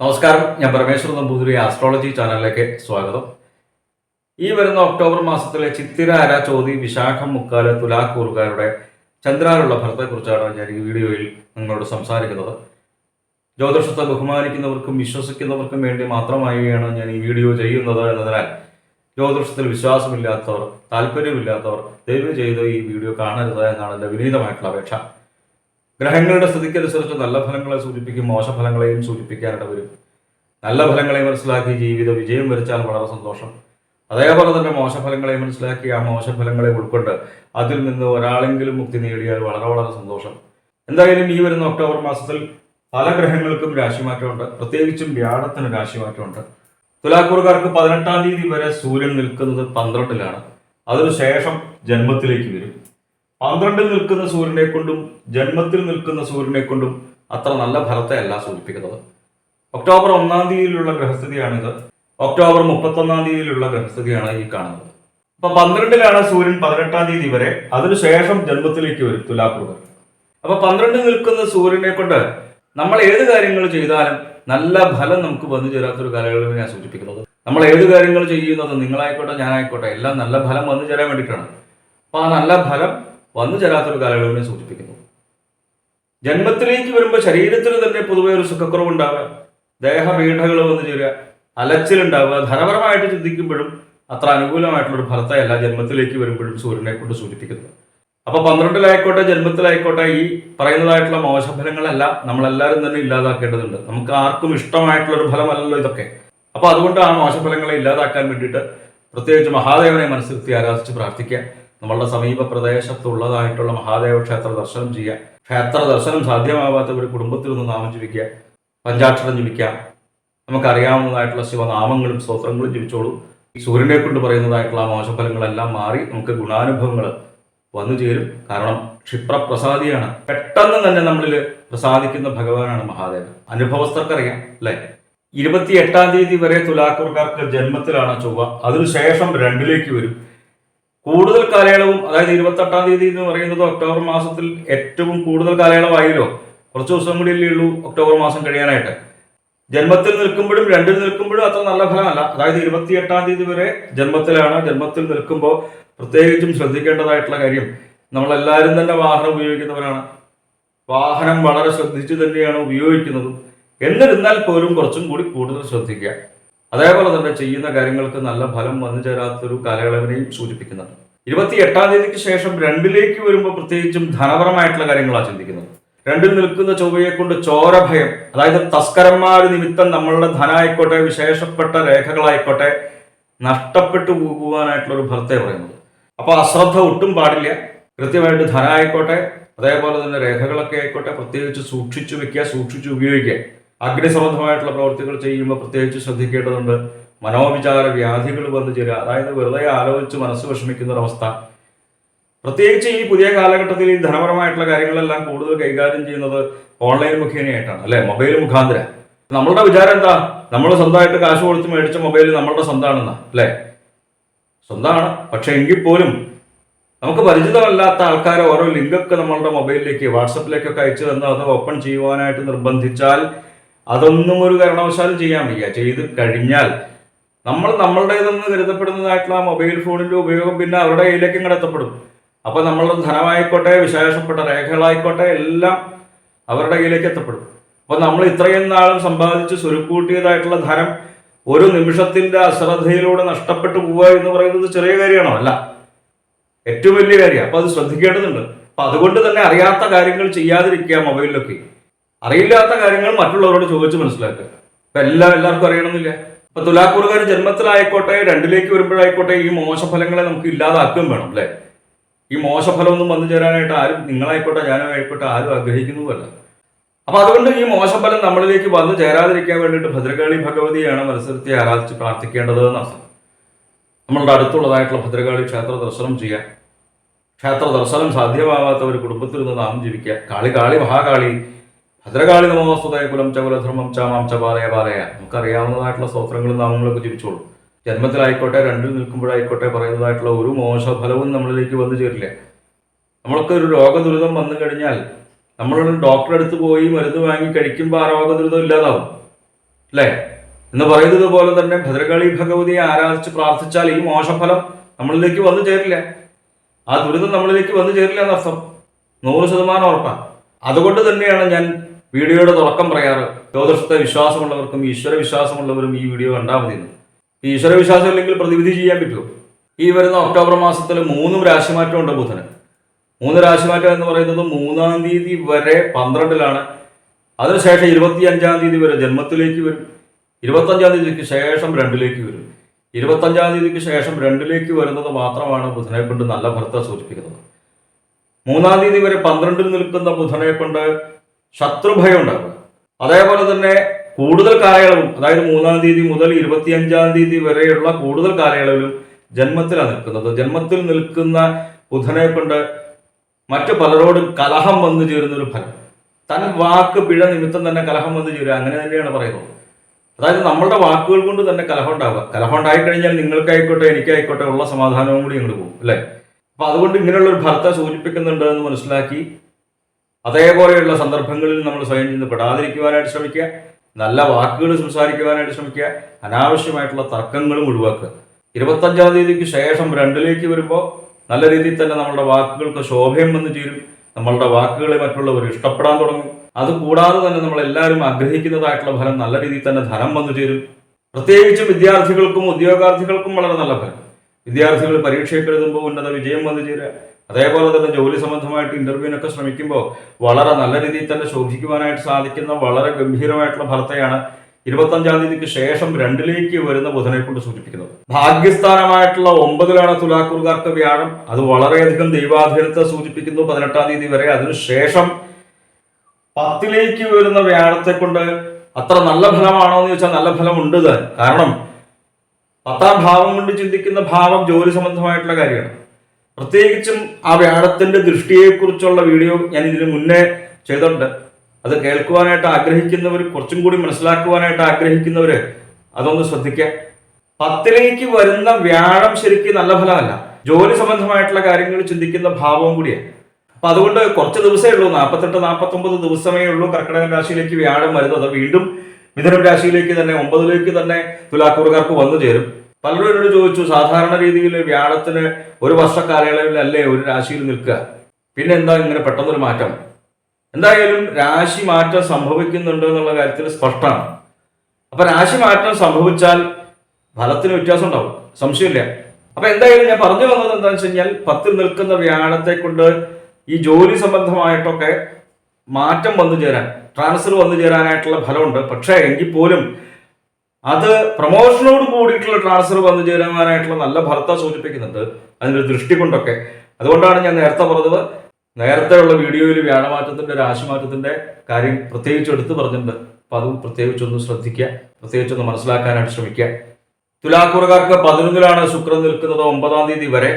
നമസ്കാരം ഞാൻ പരമേശ്വർ നമ്പൂതിരി ആസ്ട്രോളജി ചാനലിലേക്ക് സ്വാഗതം. ഈ വരുന്ന ഒക്ടോബർ മാസത്തിലെ ചിത്തിര അര ചോതി വിശാഖം മുക്കാൽ തുലാക്കൂറുകാരുടെ ചന്ദ്രാലുള്ള ഫലത്തെക്കുറിച്ചാണ് ഞാൻ ഈ വീഡിയോയിൽ നിങ്ങളോട് സംസാരിക്കുന്നത്. ജ്യോതിഷത്തെ ബഹുമാനിക്കുന്നവർക്കും വിശ്വസിക്കുന്നവർക്കും വേണ്ടി മാത്രമായാണ് ഞാൻ ഈ വീഡിയോ ചെയ്യുന്നത് എന്നതിനാൽ ജ്യോതിഷത്തിൽ വിശ്വാസമില്ലാത്തവർ താല്പര്യമില്ലാത്തവർ ദയവ് ചെയ്ത് ഈ വീഡിയോ കാണരുത് എന്നാണ് എന്റെ വിനീതമായിട്ടുള്ള അപേക്ഷ. ഗ്രഹങ്ങളുടെ സ്ഥിതിക്കനുസരിച്ച് നല്ല ഫലങ്ങളെ സൂചിപ്പിക്കും മോശഫലങ്ങളെയും സൂചിപ്പിക്കാനിട വരും. നല്ല ഫലങ്ങളെ മനസ്സിലാക്കി ജീവിത വിജയം വരിച്ചാൽ വളരെ സന്തോഷം. അതേപോലെ തന്നെ മോശഫലങ്ങളെ മനസ്സിലാക്കി ആ മോശഫലങ്ങളെ ഉൾക്കൊണ്ട് അതിൽ നിന്ന് ഒരാളെങ്കിലും മുക്തി നേടിയാൽ വളരെ വളരെ സന്തോഷം. എന്തായാലും ഈ വരുന്ന ഒക്ടോബർ മാസത്തിൽ പല ഗ്രഹങ്ങൾക്കും രാശിമാറ്റമുണ്ട്. പ്രത്യേകിച്ചും വ്യാഴത്തിന് രാശിമാറ്റമുണ്ട്. തുലാക്കൂറുകാർക്ക് പതിനെട്ടാം തീയതി വരെ സൂര്യൻ നിൽക്കുന്നത് പന്ത്രണ്ടിലാണ്. അതിനുശേഷം ജന്മത്തിലേക്ക് വരും. പന്ത്രണ്ടിൽ നിൽക്കുന്ന സൂര്യനെ കൊണ്ടും ജന്മത്തിൽ നിൽക്കുന്ന സൂര്യനെ കൊണ്ടും അത്ര നല്ല ഫലത്തെ അല്ല സൂചിപ്പിക്കുന്നത്. ഒക്ടോബർ ഒന്നാം തീയതിയിലുള്ള ഗ്രഹസ്ഥിതിയാണിത്. ഒക്ടോബർ മുപ്പത്തൊന്നാം തീയതിയിലുള്ള ഗ്രഹസ്ഥിതിയാണ് ഈ കാണുന്നത്. അപ്പൊ പന്ത്രണ്ടിലാണ് സൂര്യൻ പതിനെട്ടാം തീയതി വരെ അതിനുശേഷം ജന്മത്തിലേക്ക് വരും തുലാക്കൂറുകാർ അപ്പൊ പന്ത്രണ്ടിൽ നിൽക്കുന്ന സൂര്യനെ കൊണ്ട് നമ്മൾ ഏത് കാര്യങ്ങൾ ചെയ്താലും നല്ല ഫലം നമുക്ക് വന്നു ചേരാത്തൊരു കാലയളവിനെ സൂചിപ്പിക്കുന്നത്. നമ്മൾ ഏത് കാര്യങ്ങൾ ചെയ്യുന്നത് നിങ്ങളായിക്കോട്ടെ ഞാനായിക്കോട്ടെ എല്ലാം നല്ല ഫലം വന്നു ചേരാൻ വേണ്ടിയിട്ടാണ്. അപ്പൊ ആ നല്ല ഫലം വന്നു ചേരാത്തൊരു കാലയളവിനെ സൂചിപ്പിക്കുന്നു. ജന്മത്തിലേക്ക് വരുമ്പോൾ ശരീരത്തിന് തന്നെ പൊതുവെ ഒരു സുഖക്കുറവുണ്ടാവുക ദേഹപീഠകൾ വന്നു ചേരുക അലച്ചിലുണ്ടാവുക ധനപരമായിട്ട് ചിന്തിക്കുമ്പോഴും അത്ര അനുകൂലമായിട്ടുള്ള ഒരു ഫലത്തെയല്ല ജന്മത്തിലേക്ക് വരുമ്പോഴും സൂര്യനെ കൊണ്ട് സൂചിപ്പിക്കുന്നത്. അപ്പൊ പന്ത്രണ്ടിലായിക്കോട്ടെ ജന്മത്തിലായിക്കോട്ടെ ഈ പറയുന്നതായിട്ടുള്ള മോശഫലങ്ങളല്ല നമ്മളെല്ലാവരും തന്നെ ഇല്ലാതാക്കേണ്ടതുണ്ട്. നമുക്ക് ആർക്കും ഇഷ്ടമായിട്ടുള്ള ഒരു ഫലമല്ലല്ലോ ഇതൊക്കെ. അപ്പൊ അതുകൊണ്ട് ആ മോശഫലങ്ങളെ ഇല്ലാതാക്കാൻ വേണ്ടിയിട്ട് പ്രത്യേകിച്ച് മഹാദേവനെ മനസ്സിരുത്തി ആരാധിച്ച് പ്രാർത്ഥിക്കുക. നമ്മളുടെ സമീപ പ്രദേശത്തുള്ളതായിട്ടുള്ള മഹാദേവ ക്ഷേത്ര ദർശനം ചെയ്യുക ക്ഷേത്ര ദർശനം സാധ്യമാവാത്ത ഒരു കുടുംബത്തിൽ നിന്ന് നാമം ജപിക്കുക പഞ്ചാക്ഷരം ജപിക്കുക. നമുക്കറിയാവുന്നതായിട്ടുള്ള ശിവനാമങ്ങളും സ്തോത്രങ്ങളും ജപിച്ചോളൂ. സൂര്യനെ കൊണ്ട് പറയുന്നതായിട്ടുള്ള ആ മോശഫലങ്ങളെല്ലാം മാറി നമുക്ക് ഗുണാനുഭവങ്ങൾ വന്നു ചേരും. കാരണം ക്ഷിപ്രപ്രസാദിയാണ്. പെട്ടെന്ന് തന്നെ നമ്മളിൽ പ്രസാദിക്കുന്ന ഭഗവാനാണ് മഹാദേവൻ. അനുഭവസ്ഥർക്കറിയാം അല്ലെ? ഇരുപത്തി എട്ടാം തീയതി വരെ തുലാക്കൂർക്കാർക്ക് ജന്മത്തിലാണ് ചൊവ്വ. അതിനുശേഷം രണ്ടിലേക്ക് വരും. കൂടുതൽ കാലയളവും അതായത് ഇരുപത്തെട്ടാം തീയതി എന്ന് പറയുന്നത് ഒക്ടോബർ മാസത്തിൽ ഏറ്റവും കൂടുതൽ കാലയളവായല്ലോ. കുറച്ച് ദിവസം കൂടിയല്ലേ ഉള്ളൂ ഒക്ടോബർ മാസം കഴിയാനായിട്ട്. ജന്മത്തിൽ നിൽക്കുമ്പോഴും രണ്ടിൽ നിൽക്കുമ്പോഴും അത്ര നല്ല ഫലമല്ല. അതായത് ഇരുപത്തിയെട്ടാം തീയതി വരെ ജന്മത്തിലാണ്. ജന്മത്തിൽ നിൽക്കുമ്പോൾ പ്രത്യേകിച്ചും ശ്രദ്ധിക്കേണ്ടതായിട്ടുള്ള കാര്യം നമ്മളെല്ലാവരും തന്നെ വാഹനം ഉപയോഗിക്കുന്നവരാണ്. വാഹനം വളരെ ശ്രദ്ധിച്ചു തന്നെയാണ് ഉപയോഗിക്കുന്നത്. എന്നിരുന്നാൽ പോലും കുറച്ചും കൂടി കൂടുതൽ ശ്രദ്ധിക്കുക. അതേപോലെ തന്നെ ചെയ്യുന്ന കാര്യങ്ങൾക്ക് നല്ല ഫലം വന്നു ചേരാത്തൊരു കാലയളവിനെയും സൂചിപ്പിക്കുന്നുണ്ട്. ഇരുപത്തി എട്ടാം തീയതിക്ക് ശേഷം രണ്ടിലേക്ക് വരുമ്പോൾ പ്രത്യേകിച്ചും ധനപരമായിട്ടുള്ള കാര്യങ്ങളാണ് ചിന്തിക്കുന്നത്. രണ്ടിൽ നിൽക്കുന്ന ചൊവ്വയെ കൊണ്ട് ചോരഭയം അതായത് തസ്കരന്മാർ നിമിത്തം നമ്മളുടെ ധനായിക്കോട്ടെ വിശേഷപ്പെട്ട രേഖകളായിക്കോട്ടെ നഷ്ടപ്പെട്ടു പോകുവാനായിട്ടുള്ള ഒരു ഫലത്തെ പറയുന്നത്. അപ്പോൾ അശ്രദ്ധ ഒട്ടും പാടില്ല. കൃത്യമായിട്ട് ധനമായിക്കോട്ടെ അതേപോലെ തന്നെ രേഖകളൊക്കെ ആയിക്കോട്ടെ പ്രത്യേകിച്ച് സൂക്ഷിച്ചു വെക്കുക സൂക്ഷിച്ചു ഉപയോഗിക്കുക. അഗ്നിസംബന്ധമായിട്ടുള്ള പ്രവൃത്തികൾ ചെയ്യുമ്പോൾ പ്രത്യേകിച്ച് ശ്രദ്ധിക്കേണ്ടതുണ്ട്. മനോവിചാര വ്യാധികൾ വന്നു ചേരുക. അതായത് വെറുതെ ആലോചിച്ച് മനസ്സ് വിഷമിക്കുന്ന ഒരവസ്ഥ. പ്രത്യേകിച്ച് ഈ പുതിയ കാലഘട്ടത്തിൽ ഈ ധനപരമായിട്ടുള്ള കാര്യങ്ങളെല്ലാം കൂടുതൽ കൈകാര്യം ചെയ്യുന്നത് ഓൺലൈൻ മുഖേനയായിട്ടാണ് അല്ലെ? മൊബൈൽ മുഖാന്തര. നമ്മളുടെ വിചാരം എന്താ? നമ്മൾ സ്വന്തമായിട്ട് കാശ് കൊടുത്ത് മേടിച്ച മൊബൈൽ നമ്മളുടെ സ്വന്തമാണെന്നാ അല്ലെ? സ്വന്തമാണ് പക്ഷെ എങ്കിൽ പോലും നമുക്ക് പരിചിതമല്ലാത്ത ആൾക്കാരെ ഓരോ ലിങ്കൊക്കെ നമ്മളുടെ മൊബൈലിലേക്ക് വാട്സപ്പിലേക്കൊക്കെ അയച്ചു തന്ന് അത് ഓപ്പൺ ചെയ്യുവാനായിട്ട് നിർബന്ധിച്ചാൽ അതൊന്നും ഒരു കാരണവശാലും ചെയ്യാൻ വയ്യ. ചെയ്ത് കഴിഞ്ഞാൽ നമ്മൾ നമ്മളുടേതെന്ന് കരുതപ്പെടുന്നതായിട്ടുള്ള മൊബൈൽ ഫോണിന്റെ ഉപയോഗം പിന്നെ അവരുടെ കയ്യിലേക്കും കടത്തപ്പെടും അപ്പോൾ അപ്പൊ നമ്മളുടെ ധനമായിക്കോട്ടെ വിശേഷപ്പെട്ട രേഖകളായിക്കോട്ടെ എല്ലാം അവരുടെ കയ്യിലേക്ക് എത്തപ്പെടും. അപ്പോൾ നമ്മൾ ഇത്രയും നാളും സമ്പാദിച്ച് സ്വരുക്കൂട്ടിയതായിട്ടുള്ള ധനം ഒരു നിമിഷത്തിന്റെ അശ്രദ്ധയിലൂടെ നഷ്ടപ്പെട്ടു പോവുക എന്ന് പറയുന്നത് ചെറിയ കാര്യമാണോ? അല്ല. ഏറ്റവും വലിയ കാര്യമാണ്. അപ്പോൾ അത് ശ്രദ്ധിക്കേണ്ടതുണ്ട്. അപ്പൊ അതുകൊണ്ട് തന്നെ അറിയാത്ത കാര്യങ്ങൾ ചെയ്യാതിരിക്കുക മൊബൈലിലൊക്കെ. അറിയില്ലാത്ത കാര്യങ്ങൾ മറ്റുള്ളവരോട് ചോദിച്ച് മനസ്സിലാക്കുക. ഇപ്പൊ എല്ലാം എല്ലാവർക്കും അറിയണമെന്നില്ല. ഇപ്പൊ തുലാക്കൂറുകാർ ജന്മത്തിലായിക്കോട്ടെ രണ്ടിലേക്ക് വരുമ്പോഴായിക്കോട്ടെ ഈ മോശഫലങ്ങളെ നമുക്ക് ഇല്ലാതാക്കുകയും വേണം അല്ലെ? ഈ മോശഫലമൊന്നും വന്നു ചേരാനായിട്ട് ആരും നിങ്ങളായിക്കോട്ടെ ഞാനും ആയിക്കോട്ടെ ആരും ആഗ്രഹിക്കുന്നതുമല്ല അപ്പൊ അതുകൊണ്ട് ഈ മോശഫലം നമ്മളിലേക്ക് വന്നു ചേരാതിരിക്കാൻ വേണ്ടിയിട്ട് ഭദ്രകാളി ഭഗവതിയാണ് മത്സരത്തെ ആരാധിച്ച് പ്രാർത്ഥിക്കേണ്ടത് എന്നർത്ഥം നമ്മളുടെ അടുത്തുള്ളതായിട്ടുള്ള ഭദ്രകാളി ക്ഷേത്ര ദർശനം ചെയ്യാം ക്ഷേത്ര ദർശനം സാധ്യമാവാത്ത ഒരു കുടുംബത്തിൽ നിന്ന് നാം ജീവിക്കുക കാളി കാളി മഹാകാളി ഭദ്രകാളി നമോസ്തുതയ കുലം ച കുലധർമ്മം ച മാം ച പാലയ പാലയ. നമുക്കറിയാവുന്നതായിട്ടുള്ള സ്തോത്രങ്ങളും നാമങ്ങളൊക്കെ ജപിച്ചോളൂ. ജന്മത്തിലായിക്കോട്ടെ രണ്ടിൽ നിൽക്കുമ്പോഴായിക്കോട്ടെ പറയുന്നതായിട്ടുള്ള ഒരു മോശഫലവും നമ്മളിലേക്ക് വന്നു ചേരില്ല. നമ്മൾക്ക് ഒരു രോഗദുരിതം വന്നു കഴിഞ്ഞാൽ നമ്മളൊരു ഡോക്ടറെ അടുത്ത് പോയി മരുന്ന് വാങ്ങി കഴിക്കുമ്പോൾ ആ രോഗദുരിതം ഇല്ലാതാവും. അല്ലേ? എന്ന് പറയുന്നത് പോലെ തന്നെ ഭദ്രകാളി ഭഗവതിയെ ആരാധിച്ച് പ്രാർത്ഥിച്ചാൽ ഈ മോശഫലം നമ്മളിലേക്ക് വന്നു ചേരില്ല. ആ ദുരിതം നമ്മളിലേക്ക് വന്നു ചേരില്ല എന്നർത്ഥം. നൂറ് ശതമാനം ഉറപ്പാണ് അതുകൊണ്ട് തന്നെയാണ് ഞാൻ വീഡിയോയുടെ തുടക്കം പറയാറ് ജ്യോതിഷത്തെ വിശ്വാസമുള്ളവർക്കും ഈശ്വര വിശ്വാസമുള്ളവരും ഈ വീഡിയോ കണ്ടാൽ മതി ഈശ്വര വിശ്വാസം ഇല്ലെങ്കിൽ പ്രതിവിധി ചെയ്യാൻ പറ്റുമോ? ഈ വരുന്ന ഒക്ടോബർ മാസത്തിൽ മൂന്നും രാശിമാറ്റം ഉണ്ട് ബുധന്. മൂന്ന് രാശിമാറ്റം എന്ന് പറയുന്നത് മൂന്നാം തീയതി വരെ പന്ത്രണ്ടിലാണ്. അതിനുശേഷം ഇരുപത്തി അഞ്ചാം തീയതി വരെ ജന്മത്തിലേക്ക് വരും. ഇരുപത്തഞ്ചാം തീയതിക്ക് ശേഷം രണ്ടിലേക്ക് വരും. ഇരുപത്തഞ്ചാം തീയതിക്ക് ശേഷം രണ്ടിലേക്ക് വരുന്നത് മാത്രമാണ് ബുധനെ കൊണ്ട് നല്ല ഫലത്തെ സൂചിപ്പിക്കുന്നത്. മൂന്നാം തീയതി വരെ പന്ത്രണ്ടിൽ നിൽക്കുന്ന ബുധനെ കൊണ്ട് ശത്രുഭയം ഉണ്ടാകുക അതേപോലെ തന്നെ കൂടുതൽ കാലയളവും അതായത് മൂന്നാം തീയതി മുതൽ ഇരുപത്തിയഞ്ചാം തീയതി വരെയുള്ള കൂടുതൽ കാലയളവിലും ജന്മത്തിലാണ് നിൽക്കുന്നത്. ജന്മത്തിൽ നിൽക്കുന്ന ബുധനെ കൊണ്ട് മറ്റു പലരോടും കലഹം വന്നു ചേരുന്ന ഒരു ഫലം. തൻ വാക്ക് പിഴ നിമിത്തം തന്നെ കലഹം വന്നു ചേരുക അങ്ങനെ തന്നെയാണ് പറയുന്നത്. അതായത് നമ്മളുടെ വാക്കുകൾ കൊണ്ട് തന്നെ കലഹം ഉണ്ടാവുക. കലഹം ഉണ്ടായിക്കഴിഞ്ഞാൽ നിങ്ങൾക്കായിക്കോട്ടെ എനിക്കായിക്കോട്ടെ ഉള്ള സമാധാനവും കൂടി ഇങ്ങോട്ട് പോകും അല്ലേ? അപ്പൊ അതുകൊണ്ട് ഇങ്ങനെയുള്ള ഒരു ഭർത്ത സൂചിപ്പിക്കുന്നുണ്ട് എന്ന് മനസ്സിലാക്കി അതേപോലെയുള്ള സന്ദർഭങ്ങളിൽ നമ്മൾ സ്വയം ചെന്ന് പെടാതിരിക്കുവാനായിട്ട് ശ്രമിക്കുക നല്ല വാക്കുകൾ സംസാരിക്കുവാനായിട്ട് ശ്രമിക്കുക അനാവശ്യമായിട്ടുള്ള തർക്കങ്ങളും ഒഴിവാക്കുക. ഇരുപത്തഞ്ചാം തീയതിക്ക് ശേഷം രണ്ടിലേക്ക് വരുമ്പോൾ നല്ല രീതിയിൽ തന്നെ നമ്മളുടെ വാക്കുകൾക്ക് ശോഭയം വന്നു ചേരും. നമ്മളുടെ വാക്കുകളെ മറ്റുള്ളവർ ഇഷ്ടപ്പെടാൻ തുടങ്ങും. അത് കൂടാതെ തന്നെ നമ്മൾ എല്ലാവരും ആഗ്രഹിക്കുന്നതായിട്ടുള്ള ഫലം നല്ല രീതിയിൽ തന്നെ ധനം വന്നു ചേരും. പ്രത്യേകിച്ചും വിദ്യാർത്ഥികൾക്കും ഉദ്യോഗാർത്ഥികൾക്കും വളരെ നല്ല ഫലം. വിദ്യാർത്ഥികൾ പരീക്ഷയൊക്കെ എഴുതുമ്പോൾ ഉന്നത വിജയം വന്നു ചേരുക. അതേപോലെ തന്നെ ജോലി സംബന്ധമായിട്ട് ഇന്റർവ്യൂവിനൊക്കെ ശ്രമിക്കുമ്പോൾ വളരെ നല്ല രീതിയിൽ തന്നെ ശോഭിക്കുവാനായിട്ട് സാധിക്കുന്ന വളരെ ഗംഭീരമായിട്ടുള്ള ഫലത്തെയാണ് ഇരുപത്തഞ്ചാം തീയതിക്ക് ശേഷം രണ്ടിലേക്ക് വരുന്ന ബുധനെ കൊണ്ട് സൂചിപ്പിക്കുന്നത്. ഭാഗ്യസ്ഥാനമായിട്ടുള്ള ഒമ്പതിലാണ് തുലാക്കൂർകാർക്ക് വ്യാഴം. അത് വളരെയധികം ദൈവാധീനത്തെ സൂചിപ്പിക്കുന്നു പതിനെട്ടാം തീയതി വരെ. അതിനുശേഷം പത്തിലേക്ക് വരുന്ന വ്യാഴത്തെ കൊണ്ട് അത്ര നല്ല ഫലമാണോ എന്ന് ചോദിച്ചാൽ നല്ല ഫലമുണ്ട് കാരണം പത്താം ഭാവം കൊണ്ട് ചിന്തിക്കുന്ന ഭാവം ജോലി സംബന്ധമായിട്ടുള്ള കാര്യമാണ്. പ്രത്യേകിച്ചും ആ വ്യാഴത്തിന്റെ ദൃഷ്ടിയെക്കുറിച്ചുള്ള വീഡിയോ ഞാൻ ഇതിന് മുന്നേ ചെയ്തിട്ടുണ്ട്. അത് കേൾക്കുവാനായിട്ട് ആഗ്രഹിക്കുന്നവർ കുറച്ചും കൂടി മനസ്സിലാക്കുവാനായിട്ട് ആഗ്രഹിക്കുന്നവർ അതൊന്ന് ശ്രദ്ധിക്കുക. പത്തിലേക്ക് വരുന്ന വ്യാഴം ശരിക്കും നല്ല ഫലമല്ല. ജോലി സംബന്ധമായിട്ടുള്ള കാര്യങ്ങൾ ചിന്തിക്കുന്ന ഭാവവും കൂടിയാണ് അപ്പൊ അതുകൊണ്ട് കുറച്ച് ദിവസമേ ഉള്ളൂ. നാൽപ്പത്തെട്ട് നാൽപ്പത്തൊമ്പത് ദിവസമേ ഉള്ളൂ കർക്കിടക രാശിയിലേക്ക് വ്യാഴം വരുന്നത്. വീണ്ടും മിഥുനം രാശിയിലേക്ക് തന്നെ ഒമ്പതിലേക്ക് തന്നെ തുലാക്കൂറുകാർക്ക് വന്നു ചേരും. പലരും എന്നോട് ചോദിച്ചു സാധാരണ രീതിയിൽ വ്യാഴത്തിന് ഒരു വർഷ കാലയളവിലല്ലേ ഒരു രാശിയിൽ നിൽക്കുക? പിന്നെ എന്താ ഇങ്ങനെ പെട്ടെന്നൊരു മാറ്റം? എന്തായാലും രാശി മാറ്റം സംഭവിക്കുന്നുണ്ട് എന്നുള്ള കാര്യത്തിൽ സ്പഷ്ടമാണ്. അപ്പൊ രാശി മാറ്റം സംഭവിച്ചാൽ ഫലത്തിന് വ്യത്യാസം ഉണ്ടാവും. സംശയമില്ല. അപ്പൊ എന്തായാലും ഞാൻ പറഞ്ഞു വന്നത് എന്താണെന്ന് വെച്ച് കഴിഞ്ഞാൽ പത്തിൽ നിൽക്കുന്ന വ്യാഴത്തെ കൊണ്ട് ഈ ജോലി സംബന്ധമായിട്ടൊക്കെ മാറ്റം വന്നു ചേരാൻ ട്രാൻസ്ഫർ വന്നു ചേരാനായിട്ടുള്ള ഫലമുണ്ട്. പക്ഷേ എങ്കിൽ പോലും അത് പ്രൊമോഷനോട് കൂടിയിട്ടുള്ള ട്രാൻസ്ഫർ വന്നു ചേരുവാനായിട്ടുള്ള നല്ല ഭർത്ത സൂചിപ്പിക്കുന്നുണ്ട്. അതിന്റെ ദൃഷ്ടി കൊണ്ടൊക്കെ അതുകൊണ്ടാണ് ഞാൻ നേരത്തെ പറഞ്ഞത്. നേരത്തെ ഉള്ള വീഡിയോയിൽ വ്യാഴമാറ്റത്തിന്റെ രാശിമാറ്റത്തിന്റെ കാര്യം പ്രത്യേകിച്ച് എടുത്തു പറഞ്ഞിട്ടുണ്ട്. അപ്പൊ അതും പ്രത്യേകിച്ചൊന്ന് ശ്രദ്ധിക്കുക. പ്രത്യേകിച്ചൊന്ന് മനസ്സിലാക്കാനായിട്ട് ശ്രമിക്കുക. തുലാക്കുറകാർക്ക് പതിനൊന്നിലാണ് ശുക്രൻ നിൽക്കുന്നത് ഒമ്പതാം തീയതി വരെ.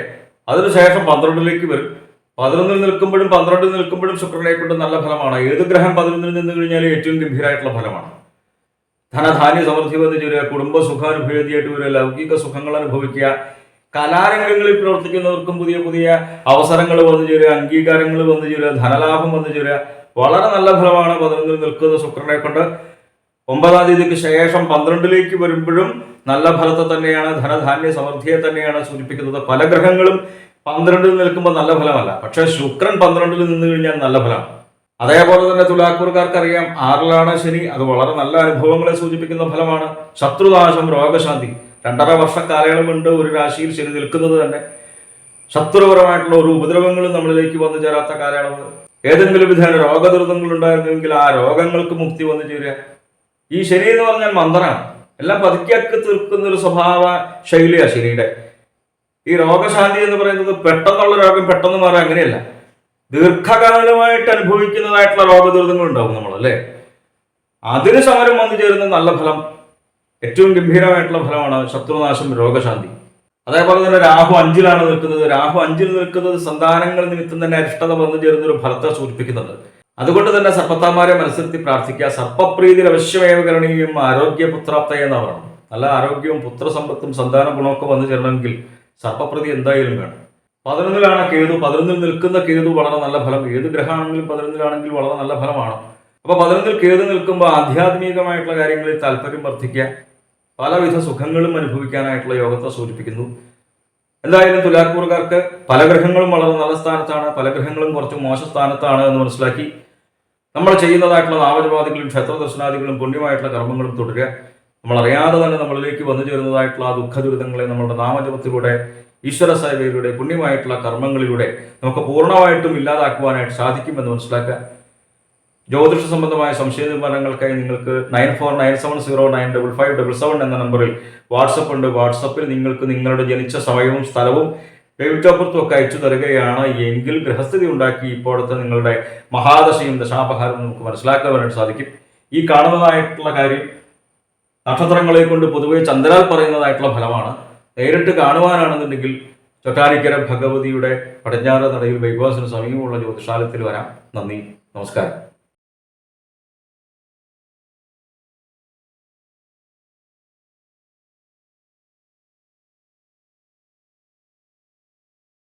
അതിനുശേഷം പന്ത്രണ്ടിലേക്ക് വരും. പതിനൊന്നിൽ നിൽക്കുമ്പോഴും പന്ത്രണ്ടിൽ നിൽക്കുമ്പോഴും ശുക്രനെ കൊണ്ട് നല്ല ഫലമാണ്. ഏത് ഗ്രഹം പതിനൊന്നിൽ നിന്ന് കഴിഞ്ഞാൽ ഏറ്റവും ഗംഭീരമായിട്ടുള്ള ഫലമാണ്. ധനധാന്യ സമൃദ്ധി വന്നിട്ട് കുടുംബ സുഖാനുഭൂതിയായിട്ട് വരിക ലൗകിക സുഖങ്ങൾ അനുഭവിക്കുക കലാരംഗങ്ങളിൽ പ്രവർത്തിക്കുന്നവർക്കും പുതിയ പുതിയ അവസരങ്ങൾ വന്നു ചേരുക അംഗീകാരങ്ങൾ വന്നു ചേരുക ധനലാഭം വന്നു ചേരുക. വളരെ നല്ല ഫലമാണ് പതിനൊന്നിൽ നിൽക്കുന്ന ശുക്രനെ കൊണ്ട്. ഒമ്പതാം തീയതിക്ക് ശേഷം പന്ത്രണ്ടിലേക്ക് വരുമ്പോഴും നല്ല ഫലത്തെ തന്നെയാണ് ധനധാന്യ സമൃദ്ധിയെ തന്നെയാണ് സൂചിപ്പിക്കുന്നത്. പല ഗ്രഹങ്ങളും പന്ത്രണ്ടിൽ നിൽക്കുമ്പോൾ നല്ല ഫലമല്ല. പക്ഷെ ശുക്രൻ പന്ത്രണ്ടിൽ നിന്ന് കഴിഞ്ഞാൽ നല്ല ഫലമാണ്. അതേപോലെ തന്നെ തുലാക്കൂർക്കാർക്ക് അറിയാം ആറിലാണ് ശനി. അത് വളരെ നല്ല അനുഭവങ്ങളെ സൂചിപ്പിക്കുന്ന ഫലമാണ്. ശത്രുനാശം രോഗശാന്തി. രണ്ടര വർഷ കാലയളവുണ്ട് ഒരു രാശിയിൽ ശനി നിൽക്കുന്നത് തന്നെ. ശത്രുപരമായിട്ടുള്ള ഒരു ഉപദ്രവങ്ങളും നമ്മളിലേക്ക് വന്നു ചേരാത്ത കാലയളവ്. ഏതെങ്കിലും വിധേന രോഗദുരിതങ്ങൾ ഉണ്ടായിരുന്നെങ്കിൽ ആ രോഗങ്ങൾക്ക് മുക്തി വന്നു ചേരുക. ഈ ശനി എന്ന് പറഞ്ഞാൽ മന്ത്രമാണ് എല്ലാം പതുക്കിയൊക്കെ തീർക്കുന്ന ഒരു സ്വഭാവ ശൈലിയാണ് ശനിയുടെ. ഈ രോഗശാന്തി എന്ന് പറയുന്നത് പെട്ടെന്നുള്ള രോഗം പെട്ടെന്ന് മാറാൻ അങ്ങനെയല്ല. ദീർഘകാലമായിട്ട് അനുഭവിക്കുന്നതായിട്ടുള്ള രോഗദുരിതങ്ങൾ ഉണ്ടാവും നമ്മൾ അല്ലേ? അതിന് സമരം വന്നു ചേരുന്ന നല്ല ഫലം ഏറ്റവും ഗംഭീരമായിട്ടുള്ള ഫലമാണ് ശത്രുനാശം രോഗശാന്തി. അതേപോലെ തന്നെ രാഹു അഞ്ചിലാണ് നിൽക്കുന്നത്. രാഹു അഞ്ചിൽ നിൽക്കുന്നത് സന്താനങ്ങൾ നിമിത്തം തന്നെ അരിഷ്ടത വന്നു ചേരുന്ന ഒരു ഫലത്തെ സൂചിപ്പിക്കുന്നുണ്ട്. അതുകൊണ്ട് തന്നെ സർപ്പത്താമാരെ മനസ്സിലത്തി പ്രാർത്ഥിക്കുക. സർപ്പപ്രീതി അവശ്യമേവ കരണീയം ആരോഗ്യപുത്രാപ്തയ എന്ന് പറഞ്ഞു നല്ല ആരോഗ്യവും പുത്രസമ്പത്തും സന്താന ഗുണമൊക്കെ വന്നു ചേരണമെങ്കിൽ സർപ്പപ്രതി എന്തായാലും വേണം. പതിനൊന്നിലാണ് കേതു. പതിനൊന്നിൽ നിൽക്കുന്ന കേതു വളരെ നല്ല ഫലം. ഏത് ഗ്രഹമാണെങ്കിലും പതിനൊന്നിലാണെങ്കിൽ വളരെ നല്ല ഫലമാണ്. അപ്പോൾ പതിനൊന്നിൽ കേതു നിൽക്കുമ്പോൾ ആധ്യാത്മികമായിട്ടുള്ള കാര്യങ്ങളിൽ താല്പര്യം വർദ്ധിക്കുക. പലവിധ സുഖങ്ങളും അനുഭവിക്കാനായിട്ടുള്ള യോഗത്തെ സൂചിപ്പിക്കുന്നു. എന്തായാലും തുലാക്കൂറുകാർക്ക് പല ഗ്രഹങ്ങളും വളരെ നല്ല സ്ഥാനത്താണ്. പല ഗ്രഹങ്ങളും കുറച്ച് മോശ സ്ഥാനത്താണ് എന്ന് മനസ്സിലാക്കി നമ്മൾ ചെയ്യുന്നതായിട്ടുള്ള നാമജപാദികളും ക്ഷേത്രദർശനാദികളും പുണ്യമായിട്ടുള്ള കർമ്മങ്ങളും തുടരുക. നമ്മൾ അറിയാതെ തന്നെ നമ്മളിലേക്ക് വന്നു ചേരുന്നതായിട്ടുള്ള ആ ദുഃഖ ദുരിതങ്ങളെ നമ്മളുടെ നാമജപത്തിലൂടെ ഈശ്വര സേവയിലൂടെ പുണ്യമായിട്ടുള്ള കർമ്മങ്ങളിലൂടെ നമുക്ക് പൂർണമായിട്ടും ഇല്ലാതാക്കുവാനായിട്ട് സാധിക്കുമെന്ന് മനസ്സിലാക്കുക. ജ്യോതിഷ സംബന്ധമായ സംശയ നിവാരണങ്ങൾക്കായി നിങ്ങൾക്ക് nine four nine seven zero nine double five double seven എന്ന നമ്പറിൽ വാട്സപ്പ് ഉണ്ട്. വാട്സപ്പിൽ നിങ്ങൾക്ക് നിങ്ങളുടെ ജനിച്ച സമയവും സ്ഥലവും ഡേവിഡ് ഓഫ് ഒക്കെ അയച്ചു തരികയാണ്. എങ്കിൽ ഗൃഹസ്ഥിതി ഉണ്ടാക്കി ഇപ്പോഴത്തെ നിങ്ങളുടെ മഹാദശയും ദശാപഹാരവും നമുക്ക് മനസ്സിലാക്കുവാനായിട്ട് സാധിക്കും. ഈ കാണുന്നതായിട്ടുള്ള കാര്യം നക്ഷത്രങ്ങളെ കൊണ്ട് പൊതുവെ ചന്ദ്രാൽ പറയുന്നതായിട്ടുള്ള ഫലമാണ്. നേരിട്ട് കാണുവാനാണെന്നുണ്ടെങ്കിൽ ചൊട്ടാനിക്കര ഭഗവതിയുടെ പടിഞ്ഞാറ് നടയിൽ ബൈപ്പാസിന് സമീപമുള്ള ജ്യോതിഷാലയത്തിൽ വരാം. നന്ദി. നമസ്കാരം.